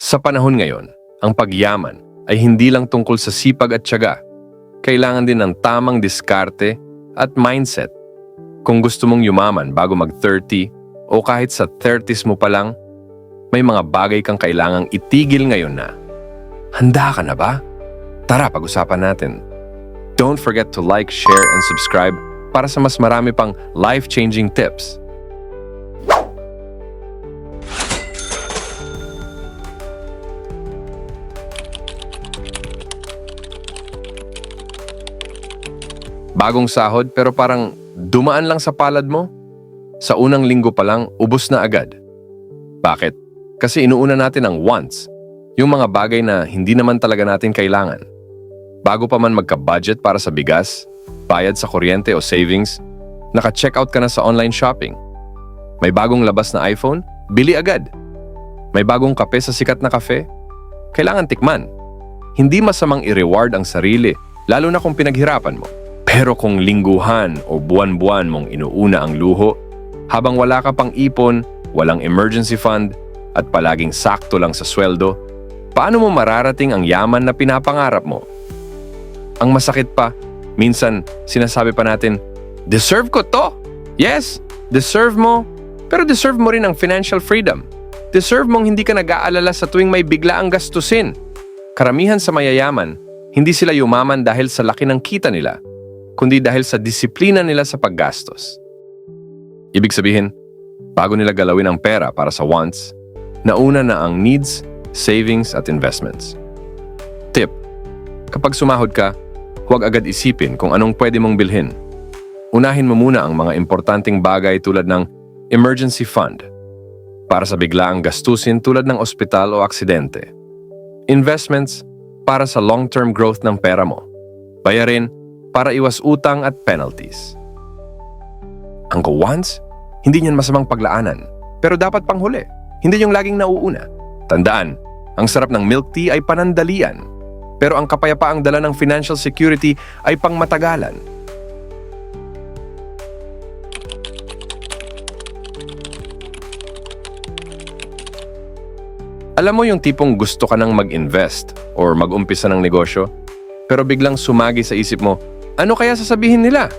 Sa panahon ngayon, ang pagyaman ay hindi lang tungkol sa sipag at tiyaga. Kailangan din ng tamang diskarte at mindset. Kung gusto mong yumaman bago mag-30 o kahit sa 30s mo pa lang, may mga bagay kang kailangang itigil ngayon na. Handa ka na ba? Tara, pag-usapan natin. Don't forget to like, share, and subscribe para sa mas marami pang life-changing tips. Bagong sahod pero parang dumaan lang sa palad mo? Sa unang linggo pa lang, ubos na agad. Bakit? Kasi inuuna natin ang wants, yung mga bagay na hindi naman talaga natin kailangan. Bago pa man magka-budget para sa bigas, bayad sa kuryente o savings, naka-checkout ka na sa online shopping. May bagong labas na iPhone? Bili agad. May bagong kape sa sikat na kafe? Kailangan tikman. Hindi masamang i-reward ang sarili, lalo na kung pinaghirapan mo. Pero kung lingguhan o buwan-buwan mong inuuna ang luho, habang wala ka pang ipon, walang emergency fund, at palaging sakto lang sa sweldo, paano mo mararating ang yaman na pinapangarap mo? Ang masakit pa, minsan sinasabi pa natin, deserve ko to! Yes, deserve mo, pero deserve mo rin ang financial freedom. Deserve mong hindi ka nag-aalala sa tuwing may bigla ang gastusin. Karamihan sa mayayaman, hindi sila yumaman dahil sa laki ng kita nila, kundi dahil sa disiplina nila sa paggastos. Ibig sabihin, bago nila galawin ang pera para sa wants, nauna na ang needs, savings at investments. Tip, kapag sumahod ka, huwag agad isipin kung anong pwede mong bilhin. Unahin mo muna ang mga importanteng bagay tulad ng emergency fund, para sa biglaang gastusin tulad ng ospital o aksidente. Investments, para sa long-term growth ng pera mo. Bayarin, para iwas utang at penalties. Ang wants, hindi niyan masamang paglaanan, pero dapat panghuli, hindi yung laging nauuna. Tandaan, ang sarap ng milk tea ay panandalian, pero ang kapayapaang dala ng financial security ay pangmatagalan. Alam mo yung tipong gusto ka nang mag-invest or mag-umpisa ng negosyo, pero biglang sumagi sa isip mo, ano kaya sasabihin nila?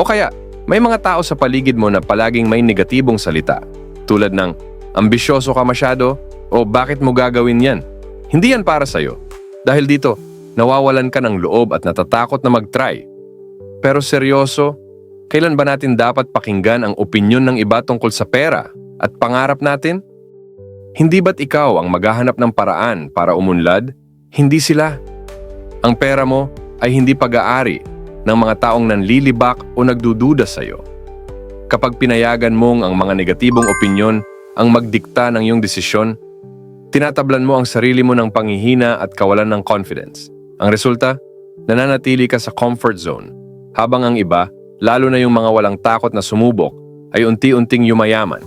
O kaya, may mga tao sa paligid mo na palaging may negatibong salita, tulad ng, ambisyoso ka masyado, o bakit mo gagawin yan? Hindi yan para sa'yo. Dahil dito, nawawalan ka ng loob at natatakot na mag-try. Pero seryoso, kailan ba natin dapat pakinggan ang opinyon ng iba tungkol sa pera at pangarap natin? Hindi ba't ikaw ang maghahanap ng paraan para umunlad? Hindi sila. Ang pera mo ay hindi pag-aari ng mga taong nanlilibak o nagdududa sa iyo. Kapag pinayagan mong ang mga negatibong opinyon ang magdikta ng iyong desisyon, tinatablan mo ang sarili mo ng panghihina at kawalan ng confidence. Ang resulta, nananatili ka sa comfort zone, habang ang iba, lalo na yung mga walang takot na sumubok, ay unti-unting yumayaman.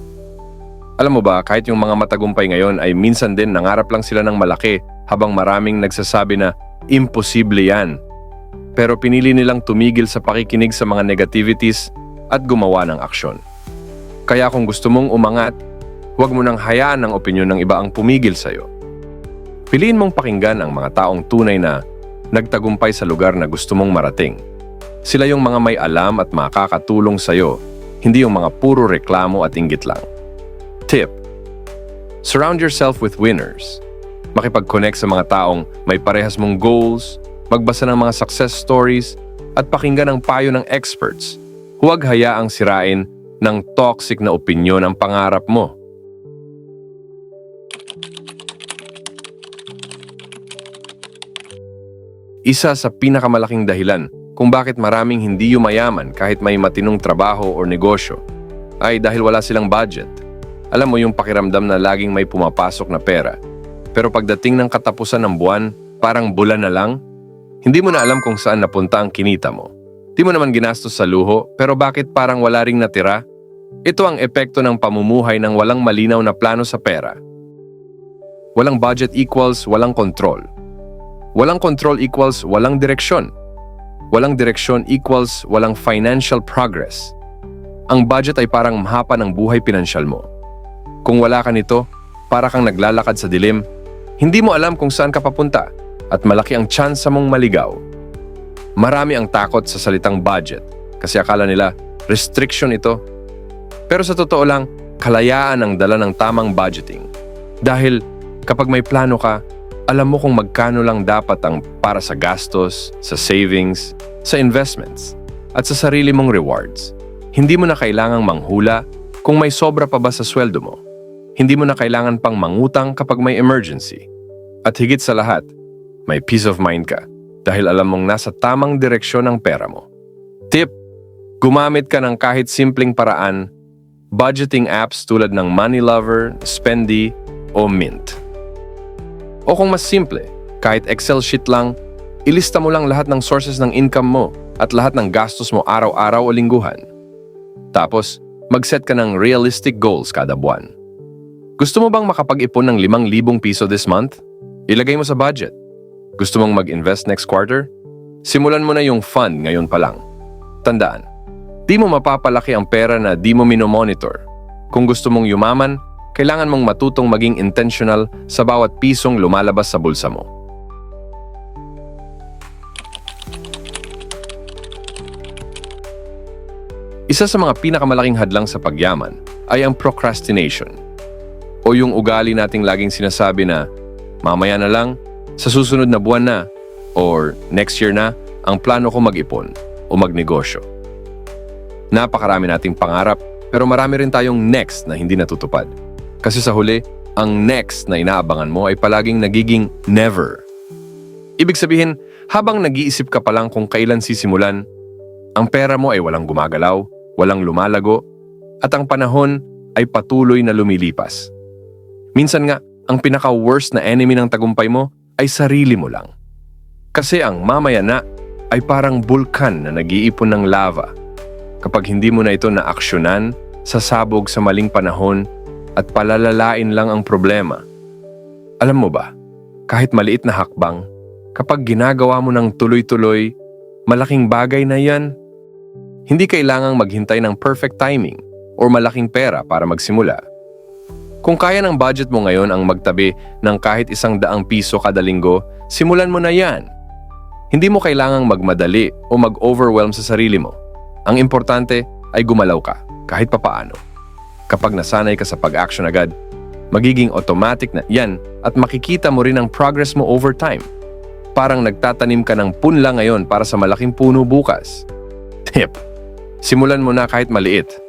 Alam mo ba, kahit yung mga matagumpay ngayon ay minsan din nangarap lang sila ng malaki habang maraming nagsasabi na imposible yan. Pero pinili nilang tumigil sa pakikinig sa mga negativities at gumawa ng aksyon. Kaya kung gusto mong umangat, huwag mo nang hayaan ang opinyon ng iba ang pumigil sa'yo. Piliin mong pakinggan ang mga taong tunay na nagtagumpay sa lugar na gusto mong marating. Sila yung mga may alam at makakatulong sa'yo, hindi yung mga puro reklamo at inggit lang. Tip. Surround yourself with winners. Makipag-connect sa mga taong may parehas mong goals, magbasa ng mga success stories, at pakinggan ang payo ng experts. Huwag hayaang sirain ng toxic na opinyon ang pangarap mo. Isa sa pinakamalaking dahilan kung bakit maraming hindi yumayaman kahit may matinong trabaho o negosyo ay dahil wala silang budget. Alam mo yung pakiramdam na laging may pumapasok na pera. Pero pagdating ng katapusan ng buwan, parang bulan na lang, hindi mo na alam kung saan napunta ang kinita mo. Di mo naman ginastos sa luho, pero bakit parang wala ring natira? Ito ang epekto ng pamumuhay ng walang malinaw na plano sa pera. Walang budget equals walang control. Walang control equals walang direksyon. Walang direksyon equals walang financial progress. Ang budget ay parang mahapa ng buhay pinansyal mo. Kung wala ka nito, para kang naglalakad sa dilim. Hindi mo alam kung saan ka papunta at malaki ang tsansa mong maligaw. Marami ang takot sa salitang budget kasi akala nila restriction ito. Pero sa totoo lang, kalayaan ang dala ng tamang budgeting. Dahil kapag may plano ka, alam mo kung magkano lang dapat ang para sa gastos, sa savings, sa investments, at sa sarili mong rewards. Hindi mo na kailangang manghula kung may sobra pa ba sa sweldo mo. Hindi mo na kailangan pang mangutang kapag may emergency. At higit sa lahat, may peace of mind ka dahil alam mong nasa tamang direksyon ang pera mo. Tip, gumamit ka ng kahit simpleng paraan, budgeting apps tulad ng Money Lover, Spendy, o Mint. O kung mas simple, kahit Excel sheet lang, ilista mo lang lahat ng sources ng income mo at lahat ng gastos mo araw-araw o lingguhan. Tapos, mag-set ka ng realistic goals kada buwan. Gusto mo bang makapag-ipon ng 5,000 piso this month? Ilagay mo sa budget. Gusto mong mag-invest next quarter? Simulan mo na yung fund ngayon pa lang. Tandaan, di mo mapapalaki ang pera na di mo minomonitor. Kung gusto mong yumaman, kailangan mong matutong maging intentional sa bawat pisong lumalabas sa bulsa mo. Isa sa mga pinakamalaking hadlang sa pagyaman ay ang procrastination o yung ugali nating laging sinasabi na mamaya na lang, sa susunod na buwan na, or next year na, ang plano ko mag-ipon o magnegosyo. Napakarami nating pangarap pero marami rin tayong next na hindi natutupad. Kasi sa huli, ang next na inaabangan mo ay palaging nagiging never. Ibig sabihin, habang nag-iisip ka pa lang kung kailan sisimulan, ang pera mo ay walang gumagalaw, walang lumalago, at ang panahon ay patuloy na lumilipas. Minsan nga, ang pinaka-worst na enemy ng tagumpay mo ay sarili mo lang. Kasi ang mamaya na ay parang bulkan na nag-iipon ng lava. Kapag hindi mo na ito naaksyonan, sasabog sa maling panahon at palalalain lang ang problema. Alam mo ba, kahit maliit na hakbang, kapag ginagawa mo ng tuloy-tuloy, malaking bagay na yan. Hindi kailangang maghintay ng perfect timing or malaking pera para magsimula. Kung kaya ng budget mo ngayon ang magtabi ng kahit isang daang piso kada linggo, simulan mo na yan. Hindi mo kailangang magmadali o mag-overwhelm sa sarili mo. Ang importante ay gumalaw ka, kahit papaano. Kapag nasanay ka sa pag-action agad, magiging automatic na yan at makikita mo rin ang progress mo over time. Parang nagtatanim ka ng punla ngayon para sa malaking puno bukas. Tip, simulan mo na kahit maliit.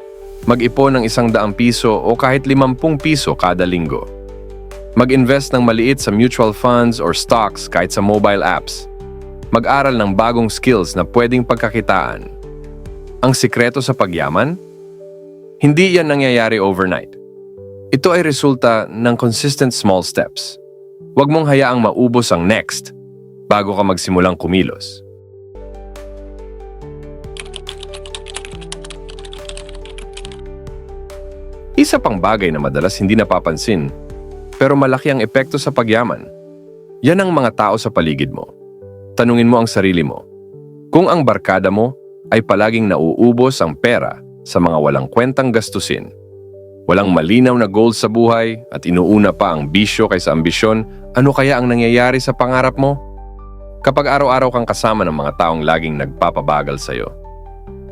Mag-ipon ng isang daang piso o kahit limampung piso kada linggo. Mag-invest ng maliit sa mutual funds or stocks kahit sa mobile apps. Mag-aral ng bagong skills na pwedeng pagkakitaan. Ang sikreto sa pagyaman? Hindi yan nangyayari overnight. Ito ay resulta ng consistent small steps. Huwag mong hayaang maubos ang next bago ka magsimulang kumilos. Isa pang bagay na madalas hindi napapansin, pero malaki ang epekto sa pagyaman. Yan ang mga tao sa paligid mo. Tanungin mo ang sarili mo. Kung ang barkada mo ay palaging nauubos ang pera sa mga walang kwentang gastusin, walang malinaw na goals sa buhay at inuuna pa ang bisyo kaysa ambisyon, ano kaya ang nangyayari sa pangarap mo? Kapag araw-araw kang kasama ng mga taong laging nagpapabagal sa'yo,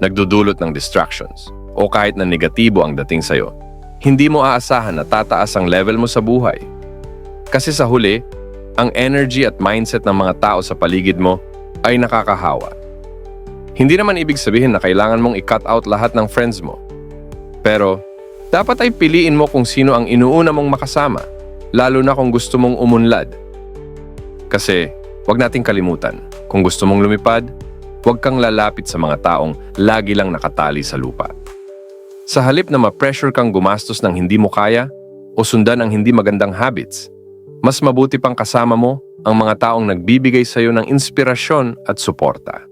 nagdudulot ng distractions, o kahit na negatibo ang dating sa'yo, hindi mo aasahan na tataas ang level mo sa buhay. Kasi sa huli, ang energy at mindset ng mga tao sa paligid mo ay nakakahawa. Hindi naman ibig sabihin na kailangan mong i-cut out lahat ng friends mo. Pero, dapat ay piliin mo kung sino ang inuuna mong makasama, lalo na kung gusto mong umunlad. Kasi, wag nating kalimutan, kung gusto mong lumipad, huwag kang lalapit sa mga taong lagi lang nakatali sa lupa. Sa halip na ma-pressure kang gumastos ng hindi mo kaya o sundan ang hindi magandang habits, mas mabuti pang kasama mo ang mga taong nagbibigay sa iyo ng inspirasyon at suporta.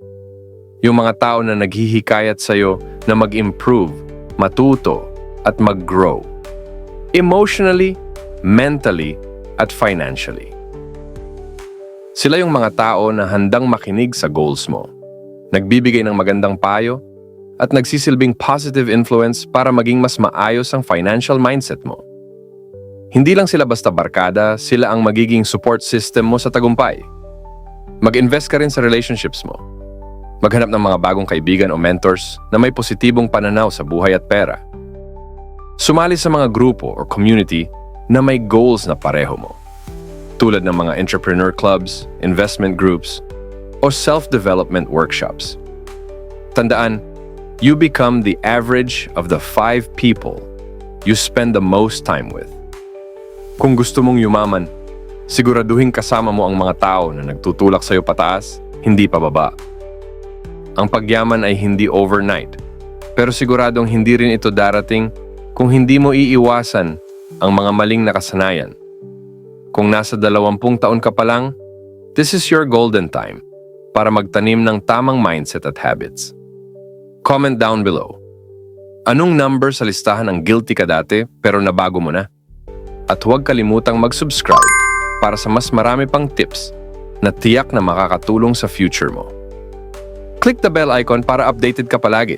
Yung mga tao na naghihikayat sa iyo na mag-improve, matuto, at mag-grow. Emotionally, mentally, at financially. Sila yung mga tao na handang makinig sa goals mo, nagbibigay ng magandang payo, at nagsisilbing positive influence para maging mas maayos ang financial mindset mo. Hindi lang sila basta barkada, sila ang magiging support system mo sa tagumpay. Mag-invest ka rin sa relationships mo. Maghanap ng mga bagong kaibigan o mentors na may positibong pananaw sa buhay at pera. Sumali sa mga grupo or community na may goals na pareho mo. Tulad ng mga entrepreneur clubs, investment groups, o self-development workshops. Tandaan, you become the average of the five people you spend the most time with. Kung gusto mong yumaman, siguraduhin kasama mo ang mga tao na nagtutulak sa'yo pataas, hindi pababa. Ang pagyaman ay hindi overnight, pero siguradong hindi rin ito darating kung hindi mo iiwasan ang mga maling nakasanayan. Kung nasa dalawampung taon ka pa lang, this is your golden time para magtanim ng tamang mindset at habits. Comment down below. Anong number sa listahan ang guilty ka dati pero nabago mo na? At huwag kalimutang mag-subscribe para sa mas marami pang tips na tiyak na makakatulong sa future mo. Click the bell icon para updated ka palagi.